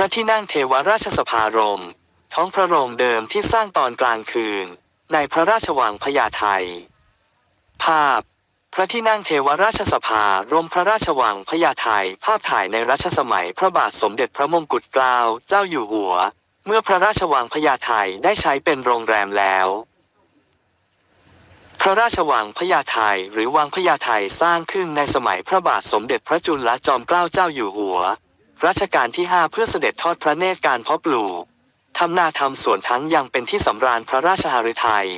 ระที่นั่งเทวราชสภารม ท้องพระโรงเดิมที่สร้างตอนกลางคืน ในพระราชวังพญาไทภาพ พระที่นั่งเทวราชสภารมพระราชวังพญาไทภาพถ่ายในรัชสมัยพระบาทสมเด็จพระมงกุฎเกล้าเจ้าอยู่หัว เมื่อพระราชวังพญาไทได้ใช้เป็นโรงแรมแล้วพระราชวังพญาไทหรือวังพญาไทสร้างขึ้นในสมัยพระบาทสมเด็จพระจุลจอมเกล้าเจ้าอยู่หัว รัชกาลที่ 5 เพื่อเสด็จทอดพระเนตรการเพาะปลูกทำนาทำสวนทั้งยังเป็นที่สำราญพระราชหฤทัย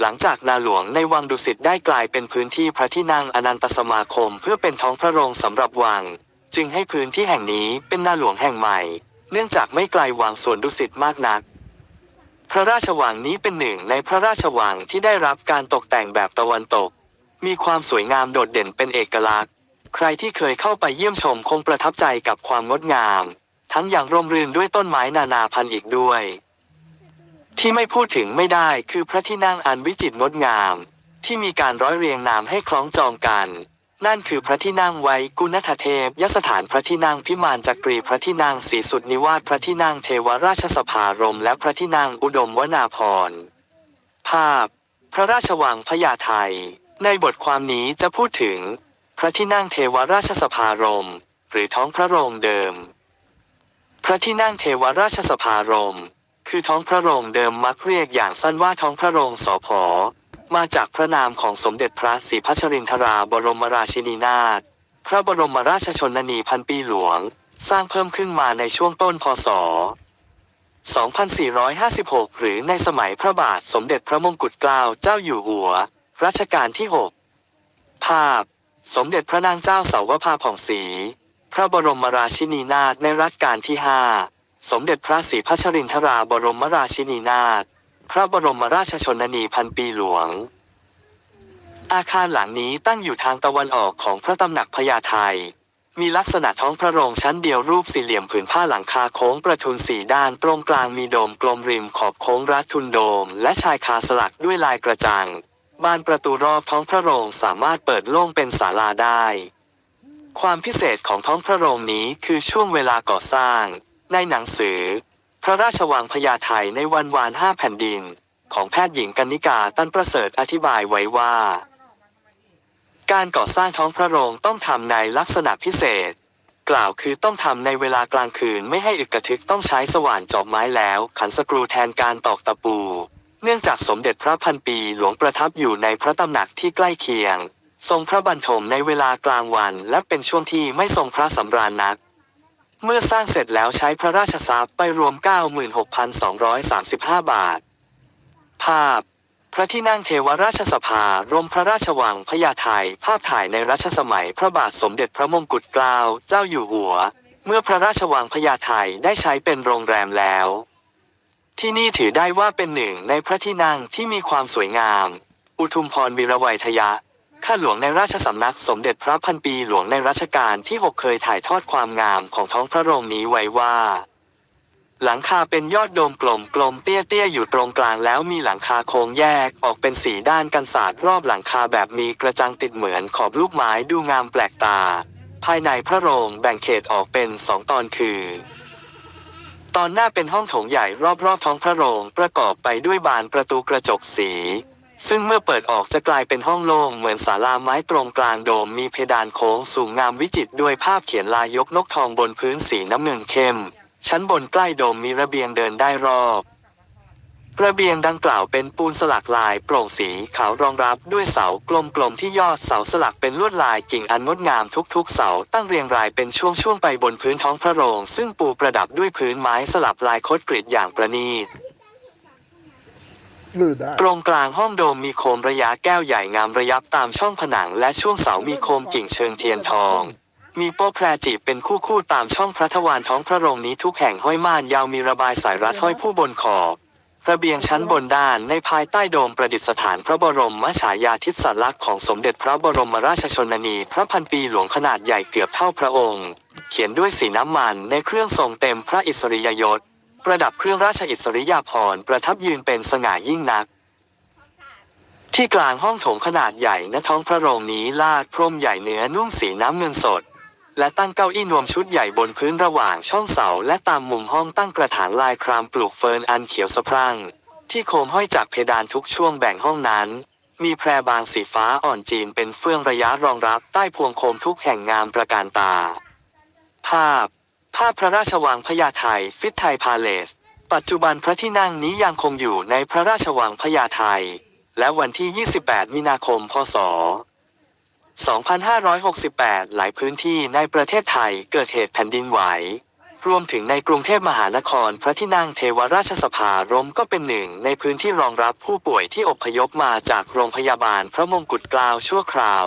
หลังจากนาหลวงในวังดุสิตได้กลายเป็นพื้นที่พระที่นั่งอนันตสมาคมเพื่อเป็นท้องพระโรงสำหรับวัง จึงให้พื้นที่แห่งนี้เป็นนาหลวงแห่งใหม่ เนื่องจากไม่ไกลวังสวนดุสิตมากนัก พระราชวังนี้เป็นหนึ่งในพระราชวังที่ได้รับการตกแต่งแบบตะวันตก มีความสวยงามโดดเด่นเป็นเอกลักษณ์ ใครที่เคยเข้าไปเยี่ยมชมคงประทับใจกับความงดงาม ทั้งอย่างร่มรื่นด้วยต้นไม้นานาพันธุ์อีกด้วย ที่ไม่พูดถึงไม่ได้คือพระที่นั่งอันวิจิตรงดงาม ที่มีการร้อยเรียงนามให้คล้องจองกัน นั่นคือพระที่นั่งไว้กุณฑเทพยสถานพระที่นั่งพิมานจักรีพระที่นั่งศรีสุดนิวาสพระที่นั่งเทวราชสภารม และพระที่นั่งอุดมวนาพรภาพ พระราชวังพญาไทในบทความนี้จะพูดถึง ระที่นั่งเทวราชสภารม หรือท้องพระโรงเดิม พระที่นั่งเทวราชสภารม คือท้องพระโรงเดิมมักเรียกอย่างสั้นว่าท้องพระโรงสอพอมาจากพระนามของสมเด็จพระศรีพัชรินทราบรมราชินีนาถพระบรมราชชนนีพันปีหลวง สร้างเพิ่มขึ้นมาในช่วงต้นพศ 2456 หรือในสมัยพระบาทสมเด็จพระมงกุฎเกล้าเจ้าอยู่หัว รัชกาลที่ 6 ภาพ สมเด็จพระนางเจ้าเสาวภาผ่องศรีพระบรมราชินีนาถในรัชกาลที่5สมเด็จพระศรีพัชรินทราบรมราชินีนาถพระบรมราชชนนีพันปีหลวง อาคารหลังนี้ตั้งอยู่ทางตะวันออกของพระตำหนักพญาไทมีลักษณะท้องพระโรงชั้นเดียวรูปสี่เหลี่ยมผืนผ้าหลังคาโค้งประทุนสี่ด้านตรงกลางมีโดมกลมริมขอบโค้งรัดทุนโดม และชายคาสลักด้วยลายกระจัง บานประตูรอบท้องพระโรงสามารถเปิดโล่งเป็นศาลาได้ ความพิเศษของท้องพระโรงนี้คือช่วงเวลาก่อสร้าง ในหนังสือ พระราชวังพญาไทในวันวานห้าแผ่นดิน ของแพทย์หญิงกนิกาตันประเสริฐอธิบายไว้ว่า การก่อสร้างท้องพระโรงต้องทำในลักษณะพิเศษ กล่าวคือต้องทำในเวลากลางคืนไม่ให้อึกกระทึกต้องใช้สว่านจอบไม้แล้ว ขันสกรูแทนการตอกตะปู เนื่องจากสมเด็จพระพันปีหลวงประทับอยู่ในพระตำหนักที่ใกล้เคียง ทรงพระบรรทมในเวลากลางวันและเป็นช่วงที่ไม่ทรงพระสำราญนัก เมื่อสร้างเสร็จแล้วใช้พระราชทรัพย์ไปรวม 96,235 บาท ภาพ พระที่นั่งเทวราชสภารมพระราชวังพญาไทภาพถ่ายในรัชสมัยพระบาทสมเด็จพระมงกุฎเกล้าเจ้าอยู่หัว เมื่อพระราชวังพญาไทได้ใช้เป็นโรงแรมแล้ว ที่นี่ถือได้ว่าเป็นหนึ่งในพระที่นั่งที่มีความสวยงาม อุทุมพรวีระไวยทยะ ข้าหลวงในราชสำนักสมเด็จพระพันปีหลวงในรัชกาลที่ 6 เคยถ่ายทอดความงามของท้องพระโรงนี้ไว้ว่า หลังคาเป็นยอดโดมกลมกลมเตี้ยเตี้ยๆอยู่ตรงกลางแล้วมีหลังคาโค้งแยกออกเป็นสีด้านกันศาสตร์รอบหลังคาแบบมีกระจังติดเหมือนขอบลูกไม้ดูงามแปลกตา ภายในพระโรงแบ่งเขตออกเป็นสองตอนคือ ตอนหน้าเป็นห้องโถงใหญ่รอบๆท้องพระโรงประกอบไปด้วยบานประตูกระจกสี ซึ่งเมื่อเปิดออกจะกลายเป็นห้องโล่งเหมือนศาลาไม้ตรงกลางโดมมีเพดานโค้งสูงงามวิจิตรด้วยภาพเขียนลายยกนกทองบนพื้นสีน้ำเงินเข้ม ชั้นบนใกล้โดมมีระเบียงเดินได้รอบ ระเบียงดังกล่าวเป็นปูนสลักลายโปร่งสีขาวรองรับด้วยเสากลมๆที่ยอดเสาสลักเป็นลวดลายกิ่งอันงดงามทุกๆ เสาตั้งเรียงรายเป็นช่วงๆไปบนพื้นท้องพระโรง ซึ่งปูประดับด้วยพื้นไม้สลับลายคดกรีดอย่างประณีตหรือได้ตรงกลางห้องโดมมีโคมระยะแก้วใหญ่งามระยับตามช่องผนังและช่วงเสามีโคมกิ่งเชิงเทียนทอง มีโป๊ะแพรจีบเป็นคู่คู่ตามช่องพระทวารท้องพระโรงนี้ทุกแห่งห้อยม่านยาวมีระบายสายรัดห้อยผู้บนขอบ ระเบียงชั้นบนด้านในภายใต้โดมประดิษฐานพระบรมมฉายาทิศลักษณ์ของสมเด็จพระบรมราชชนนี พระพันปีหลวงขนาดใหญ่เกือบเท่าพระองค์ เขียนด้วยสีน้ำมันในเครื่องทรงเต็มพระอิสริยยศ ประดับเครื่องราชอิสริยาภรณ์ประทับยืนเป็นสง่ายิ่งนัก ที่กลางห้องโถงขนาดใหญ่ณท้องพระโรงนี้ลาดพรมใหญ่เนื้อนุ่งสีน้ำเงินสด และตั้งเก้าอี้นวมชุดใหญ่บนพื้นระหว่างช่องเสาและตามมุมห้องตั้งกระถางลายครามปลูกเฟิร์นอันเขียวสะพรั่ง ที่โคมห้อยจากเพดานทุกช่วงแบ่งห้องนั้น มีแพรบางสีฟ้าอ่อนจีนเป็นเฟื่องระยะรองรับใต้พวงโคมทุกแห่งงามประการตา ภาพ ภาพพระราชวังพญาไทฟิตไทยพาเลส ปัจจุบันพระที่นั่งนี้ยังคงอยู่ในพระราชวังพญาไทและวันที่ 28 มีนาคม พศ 2568 หลายพื้นที่ในประเทศไทยเกิดเหตุแผ่นดินไหว รวมถึงในกรุงเทพมหานครพระที่นั่งเทวราชสภารมก็เป็นหนึ่งในพื้นที่รองรับผู้ป่วยที่อพยพมาจากโรงพยาบาลพระมงกุฎเกล้าชั่วคราว